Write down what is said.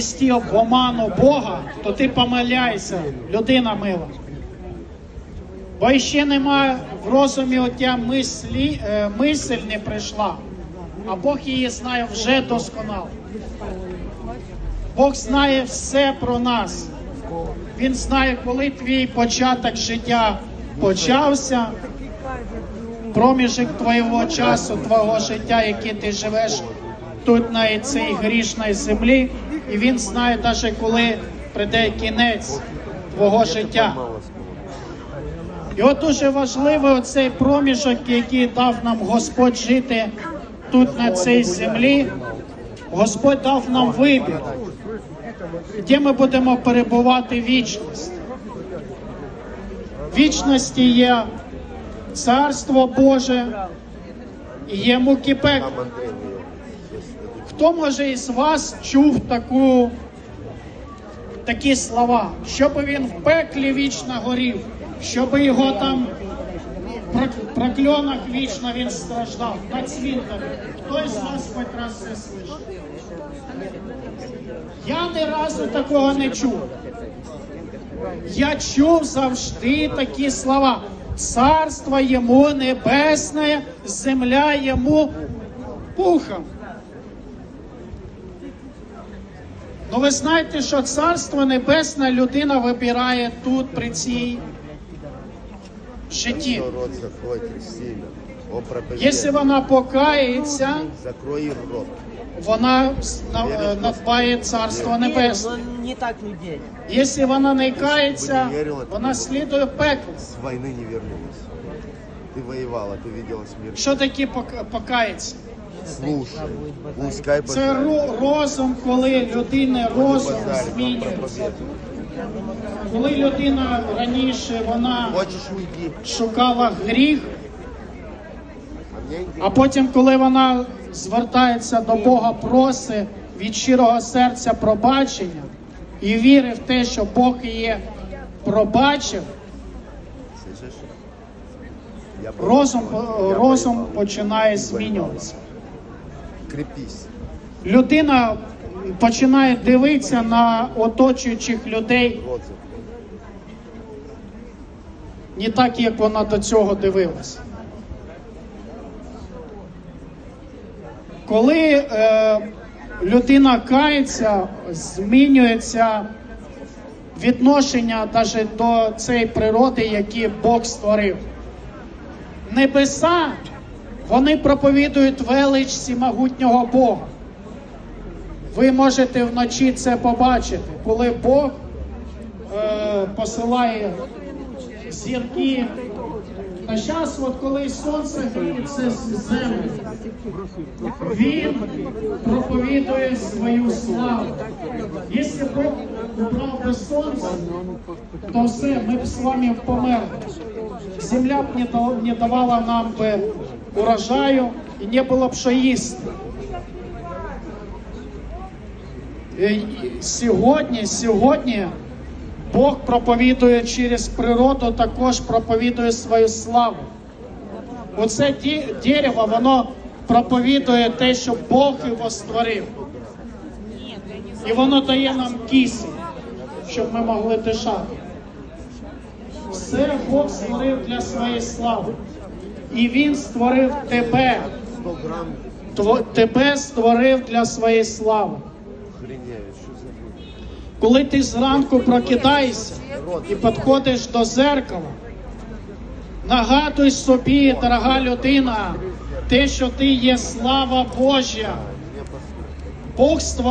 ввести в оману Бога, то ти помиляйся, людина мила. Бо ще немає в розумі отя мислі, е, мисль не прийшла, а Бог її знає вже досконало. Бог знає все про нас. Він знає, коли твій початок життя почався, проміжок твого часу, твого життя, яке ти живеш тут на цій грішній землі, і він знає навіть коли прийде кінець твого життя. І от дуже важливий оцей проміжок, який дав нам Господь жити тут на цій землі. Господь дав нам вибір, де ми будемо перебувати вічність. В вічності є Царство Боже і є муки пекла. Хто може із вас чув таку, такі слова, щоб він в пеклі вічно горів, щоб його там в прокльонах вічно він страждав на цвинтарі. Хто із вас хоч раз це слышав? Я ні разу такого не чув. Я чув завжди такі слова. Царство йому небесне, земля йому пухом. Ну ви знаєте, що царство небесне людина вибирає тут при цій житті. Рот закрой, Кристина. О, проповедь. Якщо вона покається, Закрой рот. вона на- е, надбає царство небесне. но не так людей. Якщо вона не кається, вона слідує пекло. С войны не вернулась. Ты воевала, ты видела смерть. Що таке пок- покається? Слушай, пускай Це ро- розум, коли людина розум змінюється. Коли людина раніше вона Хочешь уйди? шукала гріх, А мне иди. а потім, коли вона звертається до Бога, просить від щирого серця пробачення і вірить в те, що Бог її пробачив, Слышишь? Я розум, розум починає змінюватися. Крепись. Людина починає дивитися на оточуючих людей не так, як вона до цього дивилася. Коли е, людина кається, змінюється відношення навіть до цієї природи, яку Бог створив. Небеса вони проповідують велич всімогутнього Бога. Ви можете вночі це побачити, коли Бог е, посилає зірки. А зараз, от коли сонце гріється з землі, він проповідує свою славу. Якщо Бог убрав би сонце, то все, ми б з вами померли. Земля б не, давала нам би урожаю і не було б що їсти. Е, і Сьогодні, сьогодні Бог проповідує через природу, також проповідує свою славу. Оце дерево, воно проповідує те, що Бог його створив. І воно дає нам кисень, щоб ми могли дишати. Все Бог створив для своєї слави. І Він створив тебе. 100 грамм Тво- Тебе створив для своєї слави. Коли ти зранку прокидаєшся і підходиш до зеркала, нагадуй собі, дорога людина, те, що ти є слава Божа. Бог створив.